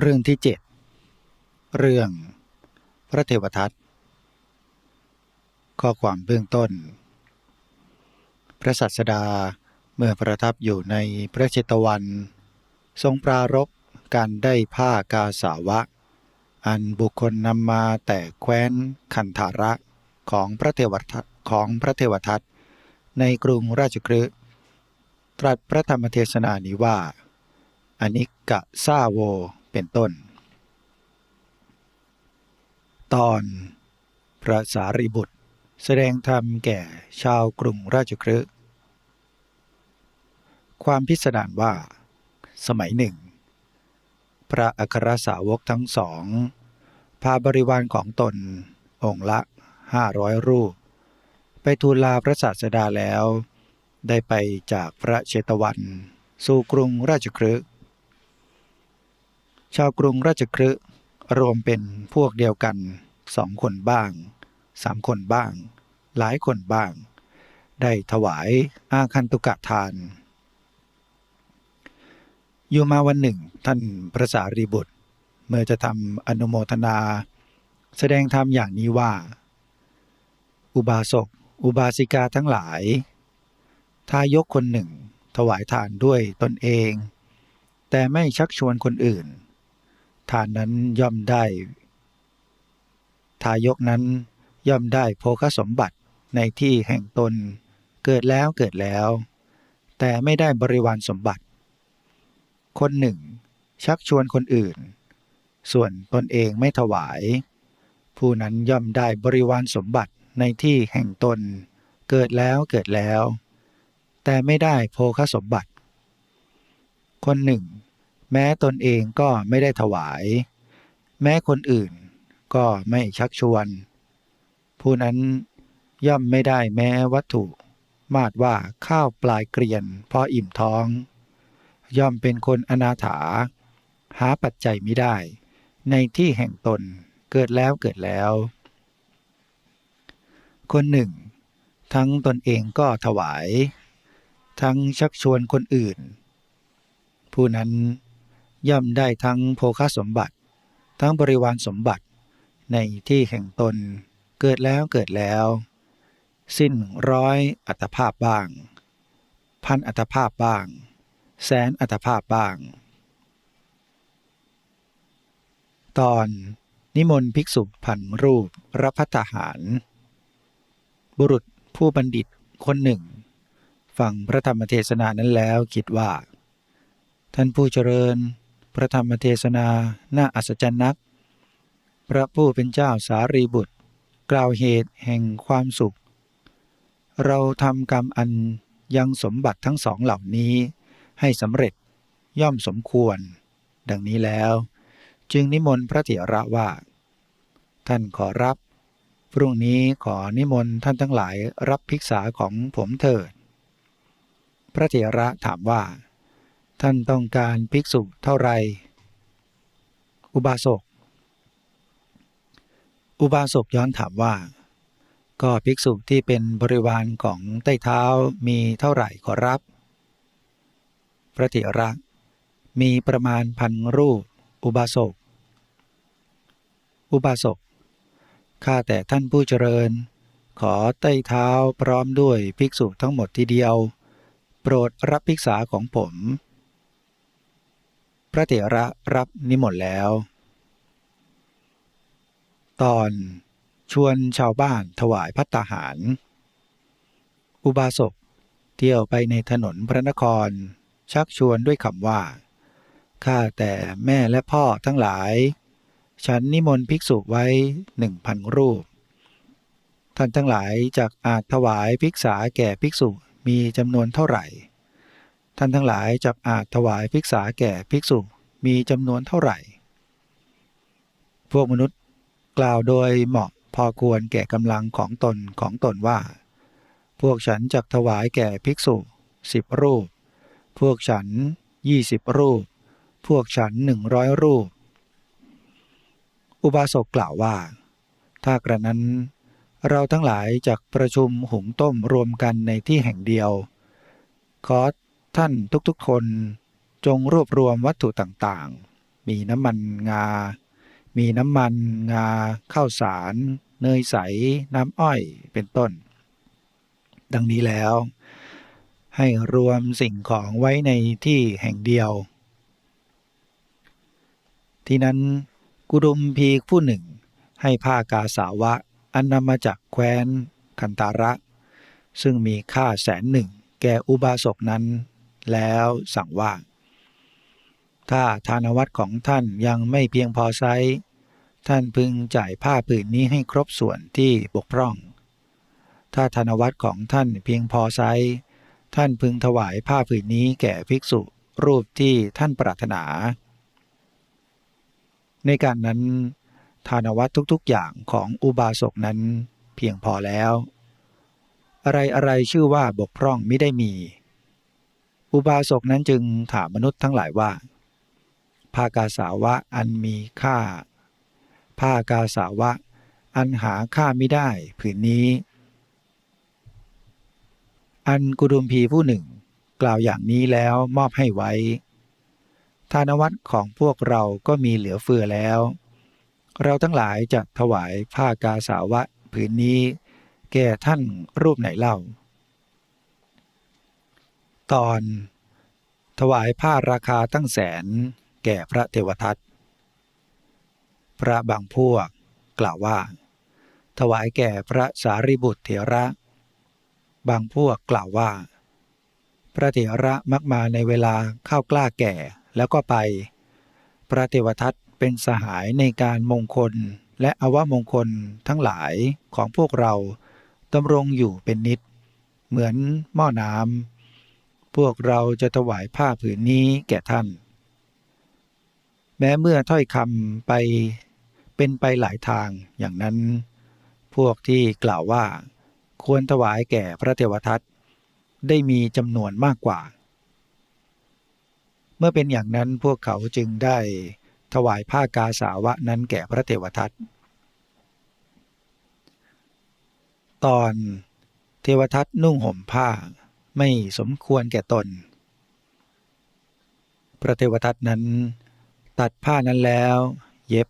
เรื่องที่เจ็ดเรื่อง พระเทวทัต ข้อความเบื้องต้น พระสัสดาเมื่อประทับอยู่ในพระเชตวัน ทรงปรารบการได้ผ้ากาสาวะ อันบุคคลนำมาแต่แคว้นคันธาระของพระเทวทัตของพระเทวทัตในกรุงราชกฤห์ตรัสพระธรรมเทศนานี้ว่าอนิกกะซาโว เป็นต้น ตอนพระสารีบุตรแสดงธรรมแก่ชาวกรุงราชคฤห์ความพิสดารว่า สมัยหนึ่ง พระอัครสาวกทั้งสอง พาบริวารของตน องค์ละห้าร้อยรูป ไปทูลลาพระศาสดาแล้ว ได้ไปจากพระเชตวัน สู่กรุงราชคฤห์ ชาวกรุงราชคฤห์รวมเป็นพวกเดียวกันสองคนบ้างสามคนบ้าง หลายคนบ้าง ได้ถวายอาคันตุกะทาน อยู่มาวันหนึ่งท่านพระสารีบุตร เมื่อจะทำอนุโมทนา แสดงธรรมอย่างนี้ว่า อุบาสก อุบาสิกาทั้งหลาย ทายกคนหนึ่งถวายทานด้วยตนเอง แต่ไม่ชักชวนคนอื่น ทานนั้นย่อมได้ ทายกนั้นย่อมได้โภคสมบัติในที่แห่งตน เกิดแล้วเกิดแล้ว แต่ไม่ได้บริวารสมบัติ คนหนึ่ง ชักชวนคนอื่น ส่วนตนเองไม่ถวาย ผู้นั้นย่อมได้บริวารสมบัติในที่แห่งตน เกิดแล้วเกิดแล้ว แต่ไม่ได้โภคสมบัติ คนหนึ่ง แม้ตนเองก็ไม่ได้ถวาย แม้คนอื่นก็ไม่ชักชวน ผู้นั้นย่อมไม่ได้แม้วัตถุ มาดว่าข้าวปลายเกลียนพออิ่มท้อง ย่อมเป็นคนอนาถา หาปัจจัยไม่ได้ ในที่แห่งตนเกิดแล้วเกิดแล้ว คนหนึ่ง ทั้งตนเองก็ถวาย ทั้งชักชวนคนอื่น ผู้นั้น ย่อมได้ทั้งโภคสมบัติ ทั้งบริวารสมบัติ ในที่แห่งตนเกิดแล้วเกิดแล้ว สิ้นร้อยอัตภาพบ้าง พันอัตภาพบ้าง แสนอัตภาพบ้าง ตอนนิมนต์ภิกษุพันรูปรับพัฒหาร บุรุษผู้บัณฑิตคนหนึ่ง ฟังพระธรรมเทศนานั้นแล้วคิดว่า ท่านผู้เจริญ พระธรรมเทศนาน่าอัศจรรย์นัก พระผู้เป็นเจ้าสารีบุตร กล่าวเหตุแห่งความสุข เราทำกรรมอันยังสมบัติทั้งสองเหล่านี้ ให้สำเร็จย่อมสมควร ดังนี้แล้ว จึงนิมนต์พระเถระว่า ท่านขอรับ พรุ่งนี้ขอนิมนต์ท่านทั้งหลายรับภิกษาของผมเถิด พระเถระถามว่า ท่านต้องการภิกษุเท่าไร อุบาสก อุบาสกย้อนถามว่า ก็ภิกษุที่เป็นบริวารของใต้เท้ามีเท่าไหร่ขอรับ พระเถระมีประมาณพันรูป อุบาสก อุบาสก ข้าแต่ท่านผู้เจริญ ขอใต้เท้าพร้อมด้วยภิกษุทั้งหมดทีเดียว โปรดรับภิกษาของผม พระเถระรับนิมนต์แล้ว ตอนชวนชาวบ้านถวายพัตตาหาร อุบาสกเที่ยวไปในถนนพระนคร ชักชวนด้วยคำว่า ข้าแต่แม่และพ่อทั้งหลาย ฉันนิมนต์ภิกษุไว้หนึ่งพันรูป ท่านทั้งหลายจากอาจถวายภิกษาแก่ภิกษุมีจำนวนเท่าไหร่ ท่านทั้งหลายจากอาจถวายภิกษาแก่ภิกษุมีจำนวนเท่าไหร่ พวกมนุษย์กล่าวโดยเหมาะพอควรแก่กำลังของตนของตนว่า พวกฉันจักถวายแก่ภิกษุสิบรูป พวกฉันยี่สิบรูป พวกฉันหนึ่งร้อยรูป อุบาสกกล่าวว่า ถ้ากระนั้น เราทั้งหลายจากประชุมหุงต้มรวมกันในที่แห่งเดียว ขอ ท่านทุกๆคนจงรวบรวมวัตถุต่างๆ มีน้ำมันงา มีน้ำมันงา ข้าวสาร เนยใส น้ำอ้อย เป็นต้น ดังนี้แล้ว ให้รวมสิ่งของไว้ในที่แห่งเดียว ที่นั้นกุดุมพีผู้หนึ่ง ให้ผ้ากาสาวะ อันนำมาจากแคว้นคันตาระ ซึ่งมีค่าแสนหนึ่ง แก่อุบาสกนั้น แล้วสั่งว่า ถ้าทานวัตของท่านยังไม่เพียงพอไซท่านพึงจ่ายผ้าผืนนี้ให้ครบส่วนที่บกพร่อง ถ้าธนวัตของท่านเพียงพอไซท่านพึงถวายผ้าผืนนี้แก่ภิกษุรูปที่ท่านปรารถนา ในการนั้น ทานวัตทุกๆอย่างของอุบาสกนั้นเพียงพอแล้ว อะไรอะไรชื่อว่าบกพร่องไม่ได้มี อุบาสกนั้นจึงถามมนุษย์ทั้งหลายว่าผ้ากาสาวะอันมีค่าผ้ากาสาวะ อันหาค่าไม่ได้ผืนนี้ อันกุดุมพีผู้หนึ่ง กล่าวอย่างนี้แล้วมอบให้ไว้ ทานวัตของพวกเราก็มีเหลือเฟือแล้ว เราทั้งหลายจะถวายผ้ากาสาวะผืนนี้ แก่ท่านรูปไหนเล่า ตอน ถวายผ้าราคาตั้งแสนแก่พระเทวทัต พระบางพวกกล่าวว่า ถวายแก่พระสารีบุตรเถระ บางพวกกล่าวว่า พระเถระมักมาในเวลาเข้ากล้าแก่แล้วก็ไป พระเทวทัตเป็นสหายในการมงคลและอวมงคลทั้งหลายของพวกเราดำรงอยู่เป็นนิด เหมือนหม้อน้ำ วกเราจะถวายผ้าผืนนี้แก่ท่าน แม้เมื่อถ้อยคำไปเป็นไปหลายทางอย่างนั้น พวกที่กล่าวว่า ควรถวายแก่พระเทวทัตได้มีจำนวนมากกว่า เมื่อเป็นอย่างนั้นพวกเขาจึงได้ถวายผ้ากาสาวะนั้นแก่พระเทวทัต ตอนเทวทัตนุ่งห่มผ้า ไม่สมควรแก่ตน พระเทวทัตนั้น ตัดผ้านั้นแล้ว เย็บ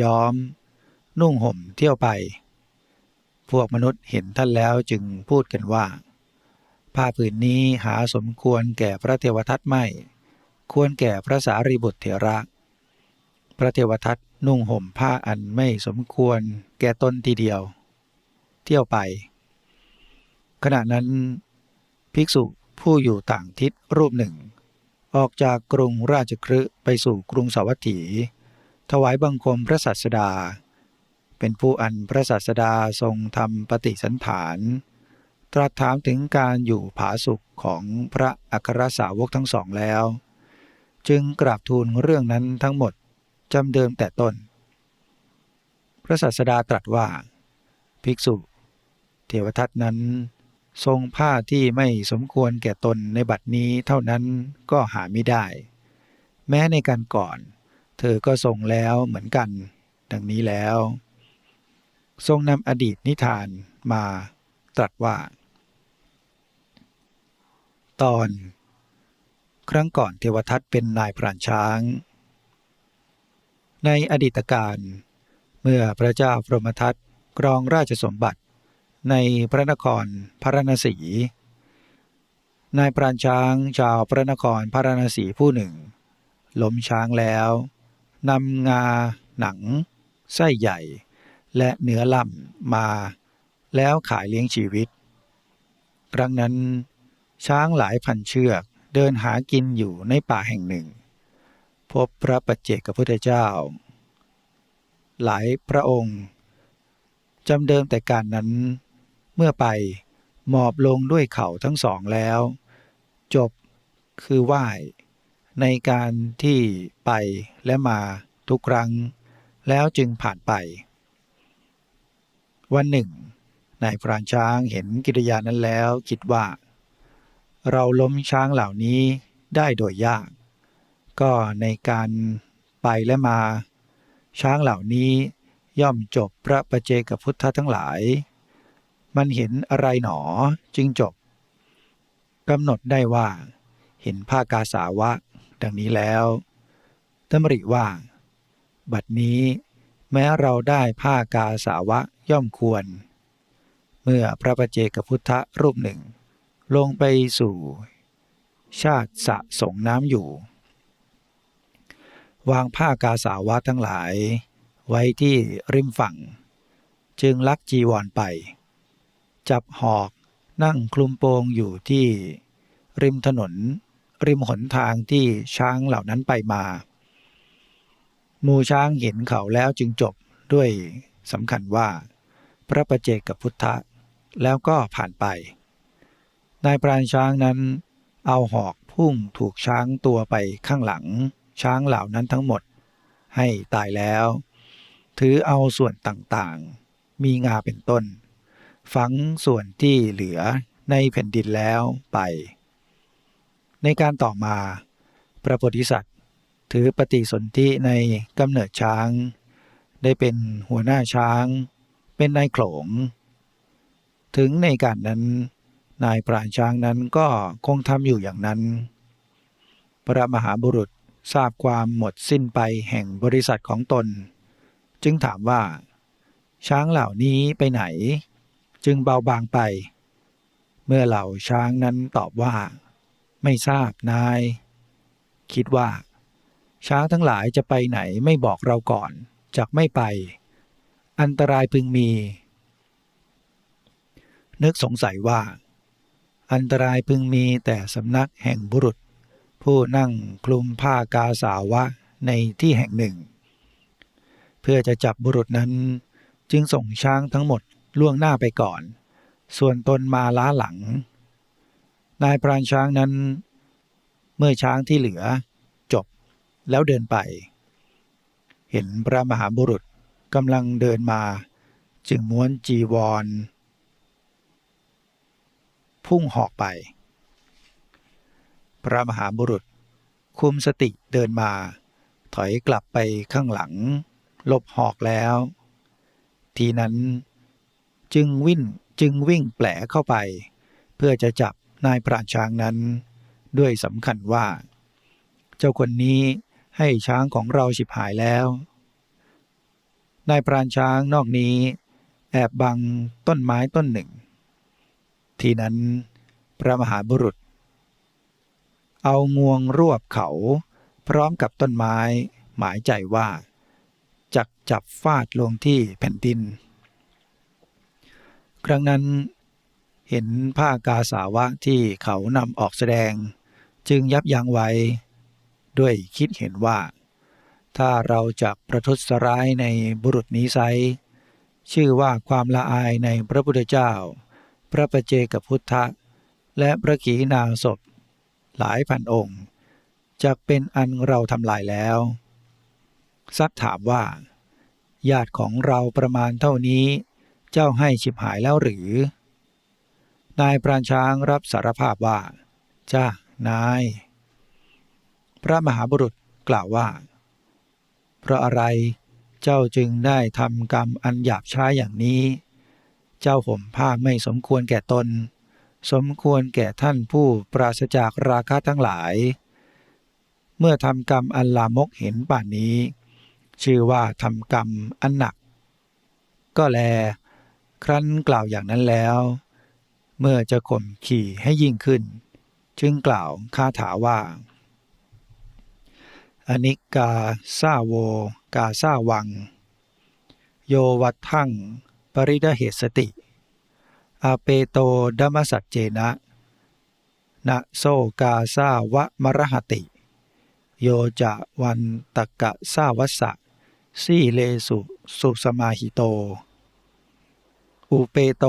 ย้อม นุ่งห่มเที่ยวไป พวกมนุษย์เห็นท่านแล้วจึงพูดกันว่า ผ้าผืนนี้หาสมควรแก่พระเทวทัตไม่ ควรแก่พระสารีบุตรเถระ พระเทวทัตนุ่งห่มผ้าอันไม่สมควรแก่ตนทีเดียว เที่ยวไป ขณะนั้น ภิกษุผู้อยู่ต่างทิศรูปหนึ่ง ออกจากกรุงราชครืไปสู่กรุงสาวัตถี ถวายบังคมพระสัสดา เป็นผู้อันพระสัสดาทรงทำปฏิสันฐาน ตรัสถามถึงการอยู่ผาสุขของพระอัครสาวกทั้งสองแล้ว จึงกราบทูลเรื่องนั้นทั้งหมดจำเดิมแต่ต้น พระสัสดาตรัสว่า ภิกษุ เทวทัตนั้น ทรงผ้าที่ไม่สมควรแก่ตนในบัดนี้เท่านั้นก็หาไม่ได้ แม้ในการก่อน เธอก็ทรงแล้วเหมือนกัน ดังนี้แล้ว ทรงนำอดีตนิทานมาตรัสว่า ตอน ครั้งก่อนเทวทัตเป็นนายพรานช้าง ในอดีตการ เมื่อพระเจ้าพรหมทัตกรองราชสมบัติ ในพระนครพระนศีนายปราณช้างชาวพระนครพระนศีผู้หนึ่งล้มช้างแล้วนำงาหนัง ไส้ใหญ่ และเนื้อล่ำมา แล้วขายเลี้ยงชีวิต ครั้งนั้น ช้างหลายพันเชือกเดินหากินอยู่ในป่าแห่งหนึ่ง พบพระปัจเจกพุทธเจ้า หลายพระองค์จำเดิมแต่การนั้น มื่อไปหมอบลงด้วยเข่าทั้งสองแล้ว จบคือไหว้ ในการที่ไปและมาทุกครั้ง แล้วจึงผ่านไป วันหนึ่งนายพรานช้างเห็นกิริยานั้นแล้วคิดว่า เราล้มช้างเหล่านี้ได้โดยยาก ก็ในการไปและมา ช้างเหล่านี้ย่อมจบพระประเจกับพุทธทั้งหลาย มันเห็นอะไรหนอจึงจบกำหนดได้ว่า เห็นผ้ากาสาวะ ดังนี้แล้วดำริว่า บัดนี้แม้เราได้ผ้ากาสาวะย่อมควร เมื่อพระประเจกพุทธรูปหนึ่ง ลงไปสู่ ชาติสะสงน้ำอยู่ วางผ้ากาสาวะทั้งหลาย ไว้ที่ริมฝั่ง จึงลักจีวรไป จับหอก นั่งคลุมโปงอยู่ที่ ริมถนน ริมหนทางที่ช้างเหล่านั้นไปมา หมูช้างเห็นเขาแล้วจึงจบด้วยสำคัญว่า พระประเจกกับพุทธะแล้วก็ผ่านไป นายปราณช้างนั้น เอาหอกพุ่งถูกช้างตัวไปข้างหลัง ช้างเหล่านั้นทั้งหมด ให้ตายแล้ว ถือเอาส่วนต่างๆ มีงาเป็นต้น ฝังส่วนที่เหลือในแผ่นดินแล้วไป ในการต่อมา พระโพธิสัตว์ถือปฏิสนธิในกำเนิดช้าง ได้เป็นหัวหน้าช้าง เป็นนายโขลง ถึงในการนั้นนายปราณช้างนั้นก็คงทำอยู่อย่างนั้น พระมหาบุรุษทราบความหมดสิ้นไปแห่งบริษัทของตน จึงถามว่า ช้างเหล่านี้ไปไหน จึงเบาบางไป เมื่อเหล่าช้างนั้นตอบว่า ไม่ทราบนาย คิดว่า ช้างทั้งหลายจะไปไหนไม่บอกเราก่อนจากไม่ไป อันตรายพึงมี นึกสงสัยว่า อันตรายพึงมีแต่สำนักแห่งบุรุษ ผู้นั่งคลุมผ้ากาสาวะในที่แห่งหนึ่ง เพื่อจะจับบุรุษนั้นจึงส่งช้างทั้งหมด ล่วงหน้าไปก่อน ส่วนตนมาล้าหลัง นายพรานช้างนั้น เมื่อช้างที่เหลือ จบแล้วเดินไป เห็นพระมหาบุรุษกำลังเดินมา จึงม้วนจีวร พุ่งหอกไป พระมหาบุรุษคุมสติเดินมา ถอยกลับไปข้างหลัง ลบหอกแล้ว ทีนั้น จึงวิ่งจึงวิ่งแปลเข้าไป เพื่อจะจับนายพรานช้างนั้น ด้วยสำคัญว่า เจ้าคนนี้ให้ช้างของเราฉิบหายแล้ว นายพรานช้างนอกนี้ แอบบังต้นไม้ต้นหนึ่ง ทีนั้นพระมหาบุรุษ เอางวงรวบเขาพร้อมกับต้นไม้หมายใจว่าจักจับฟาดลงที่แผ่นดิน ครั้งนั้นเห็นผ้ากาสาวะที่เขานำออกแสดง จึงยับยั้งไว้ ด้วยคิดเห็นว่า ถ้าเราจะประทุษร้ายในบุรุษนี้ไซชื่อว่าความละอายในพระพุทธเจ้า พระประเจกับพุทธะ และพระขีณาศพ หลายพันองค์จะเป็นอันเราทำลายแล้ว ซักถามว่า ญาติของเราประมาณเท่านี้ เจ้าให้ฉิบหายแล้วหรือ นายปราณช้างรับสารภาพว่า จ้า นาย พระมหาบุรุษกล่าวว่า เพราะอะไรเจ้าจึงได้ทำกรรมอันหยาบช้าอย่างนี้ เจ้าห่มผ้าไม่สมควรแก่ตน สมควรแก่ท่านผู้ปราศจากราคะทั้งหลาย เมื่อทำกรรมอันลามกเห็นป่านนี้ ชื่อว่าทำกรรมอันหนัก ก็แล ครั้นกล่าวอย่างนั้นแล้ว เมื่อจะข่มขี่ให้ยิ่งขึ้น จึงกล่าวคาถาว่า อนิกาซาโว กาซาวัง โยวัตทั่งปริดเหตสติ อาเปโตดัมสัจเจนะนะโซกาซาวะมรหติ โยจะวันตะกะซาวัสสะสีเลสุสุสมาหิโต อุเปโต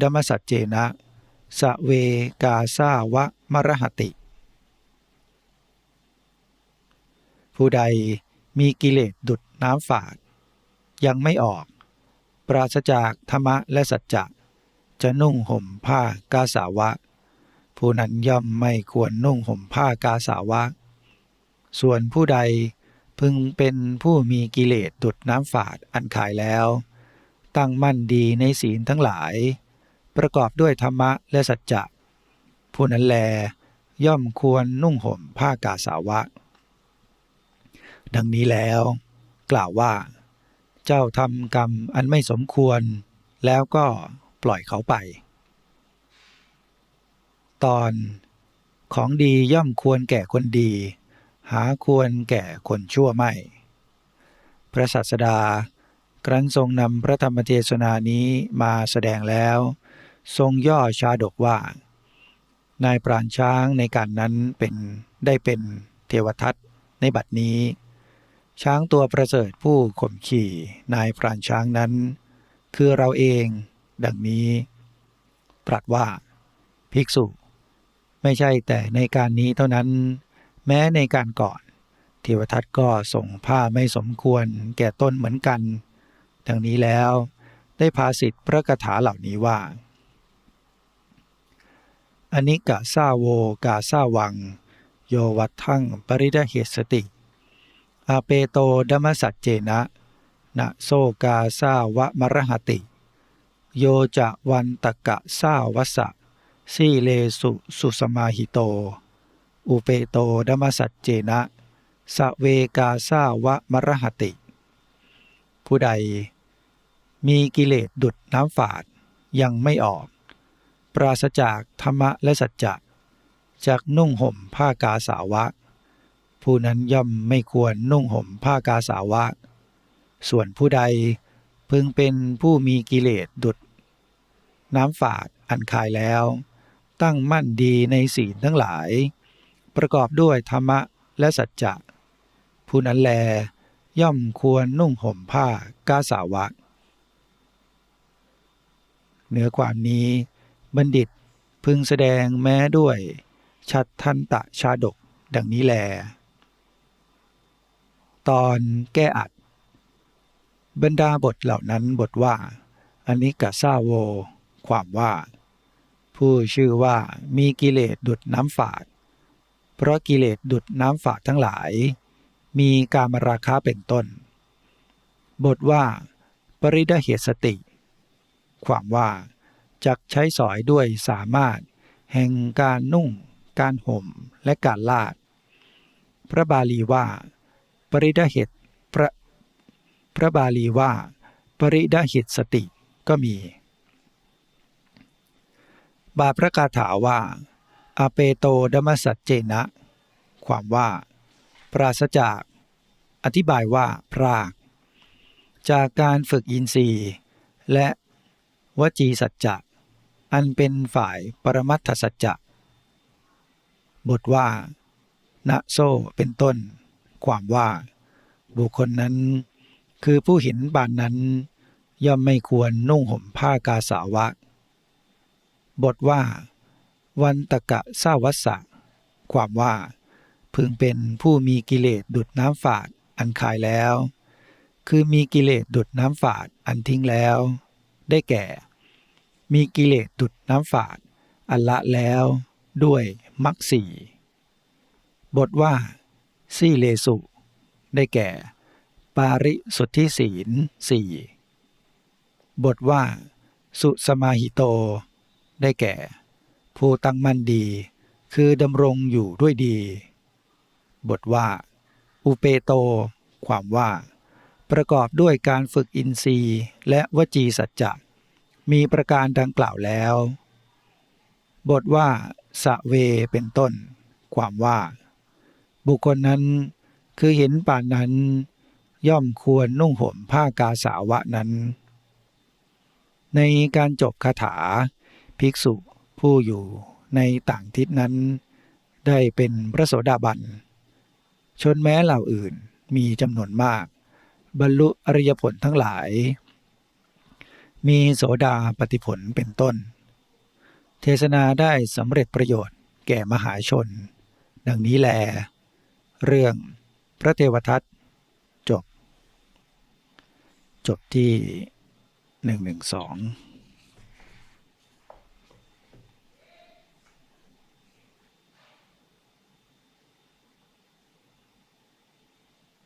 ดมสัจเจนะสะเวกาซาวะมรหติ ผู้ใดมีกิเลสดุดน้ำฝาด ยังไม่ออก ปราศจากธรรมะและสัจจะจะนุ่งห่มผ้ากาสาวะ ผู้นั้นย่อมไม่ควรนุ่งห่มผ้ากาสาวะ ส่วนผู้ใดพึงเป็นผู้มีกิเลสดุดน้ำฝาดอันขายแล้ว ตั้งมั่นดีในศีลทั้งหลาย ประกอบด้วยธรรมะและสัจจะผู้นั้นแล ย่อมควรนุ่งห่มผ้ากาสาวะ ดังนี้แล้ว กล่าวว่า เจ้าทำกรรมอันไม่สมควร แล้วก็ปล่อยเขาไป ตอนของดีย่อมควรแก่คนดี หาควรแก่คนชั่วไม่ พระศาสดา ครั้นทรงนำพระธรรมเทศนานี้มาแสดงแล้ว ทรงย่อชาดกว่า นายปราณช้างในการนั้นเป็นได้เป็นเทวทัตในบัดนี้ ช้างตัวประเสริฐผู้ข่มขี่นายปราณช้างนั้น คือเราเองดังนี้ ตรัสว่า ภิกษุ ไม่ใช่แต่ในการนี้เท่านั้น แม้ในการก่อนเทวทัตก็ส่งผ้าไม่สมควรแก่ต้นเหมือนกัน ดังนี้แล้วได้ภาสิทธิพระคาถาเหล่านี้ว่าอนิกะซาโวกาซาวัง โยวัตทั่งปริดเหสติ อาเปโตดมสัจเจนะนะโซกาซาวะมรหติ โยจะวันตกะซาวสะสีเลสุสุสมาหิโต อุเปโตดมสัจเจนะสะเวกาซาวะมรหติ ผู้ใด มีกิเลสดุดน้ำฝาดยังไม่ออก ปราศจากธรรมะและสัจจะจากนุ่งห่มผ้ากาสาวะ ผู้นั้นย่อมไม่ควรนุ่งห่มผ้ากาสาวะ ส่วนผู้ใดพึงเป็นผู้มีกิเลสดุด น้ำฝาดอันคายแล้ว ตั้งมั่นดีในศีลทั้งหลาย ประกอบด้วยธรรมะและสัจจะผู้นั้นแลย่อมควรนุ่งห่มผ้ากาสาวะ เนื้อความนี้บัณฑิตพึงแสดงแม้ด้วย ชัดทันตะชาดกดังนี้แล ตอนแก้อัด บรรดาบทเหล่านั้นบทว่าอันิกาซาโว ความว่า ผู้ชื่อว่ามีกิเลสดุดน้ำฝาด เพราะกิเลสดุดน้ำฝาดทั้งหลาย มีการมราคาเป็นต้น บทว่า ปริดเหตุสติ ความว่าจักใช้สอยด้วยสามารถ แห่งการนุ่ง การห่มและการลาด พระบาลีว่า ปริดเหตุพระพระบาลีว่า ปริดหิตสติก็มี บาพระคาถาว่า อเปโตดมสัจเจนะ ความว่า ปราศจาก อธิบายว่า พราก จากการฝึกอินทรีย์ และ วจีสัจจะ อันเป็นฝ่ายปรมัตถสัจจะ บทว่าณโซเป็นต้น ความว่า บุคคลนั้น คือผู้เห็นบานนั้น ย่อมไม่ควรนุ่งห่มผ้ากาสาวะ บทว่า วันตะกะสาวัสสะ ความว่า พึงเป็นผู้มีกิเลสดุดน้ำฝาดอันคายแล้ว คือมีกิเลสดุดน้ำฝาดอันทิ้งแล้ว ได้แก่ มีกิเลสดุดน้ำฝาด อันละแล้วด้วยมรรคสี่บทว่า สีเลสุ ได้แก่ ปาริสุทธิศีลสี่บทว่า สุสมาหิโต ได้แก่ ผู้ตั้งมั่นดี คือดำรงอยู่ด้วยดี บทว่า อุเปโต ความว่า ประกอบด้วยการฝึกอินทรีย์และวจีสัจจะ มีประการดังกล่าวแล้ว บทว่าสะเวเป็นต้น ความว่า บุคคลนั้นคือเห็นป่านนั้น ย่อมควรนุ่งห่มผ้ากาสาวะนั้น ในการจบคาถา ภิกษุผู้อยู่ในต่างทิศนั้น ได้เป็นพระโสดาบัน ชนแม้เหล่าอื่นมีจำนวนมาก บรรลุอริยผลทั้งหลาย มีโสดาปฏิผลเป็นต้น เทศนาได้สำเร็จประโยชน์แก่มหาชน ดังนี้แล เรื่องพระเทวทัตจบ จบที่ 112